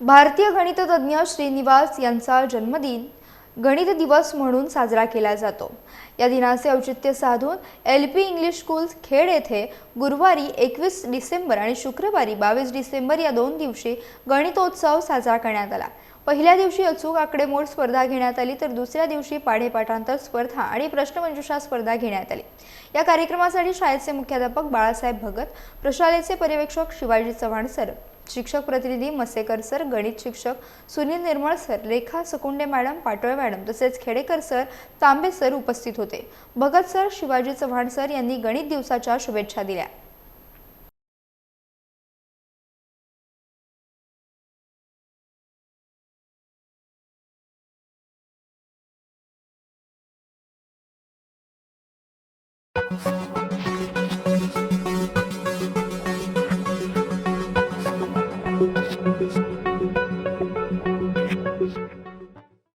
भारतीय गणिततज्ञ श्रीनिवास यांचा जन्मदिन गणित दिवस म्हणून साजरा केला जातो. या दिनाचे औचित्य साधून L P English school Khed येथे गुरुवारी एकवीस डिसेंबर आणि शुक्रवारी बावीस डिसेंबर या दोन दिवशी गणितोत्सव साजरा करण्यात आला. पहिल्या दिवशी अचूक आकडेमोड स्पर्धा घेण्यात आली तर दुसऱ्या दिवशी पाढेपाठांतर स्पर्धा आणि प्रश्नमंजुषा स्पर्धा घेण्यात आली. या कार्यक्रमासाठी शाळेचे मुख्याध्यापक बाळासाहेब भगत प्रशालेचे पर्यवेक्षक शिवाजी चव्हाण सर शिक्षक प्रतिनिधी मसेकर सर गणित शिक्षक Sunil Nirmal sir Rekha Sakunde madam Patole madam तसेच खेडेकर सर तांबे सर उपस्थित होते भगत सर शिवाजी चव्हाण सर यांनी गणित दिवसाच्या शुभेच्छा दिल्या Thank you.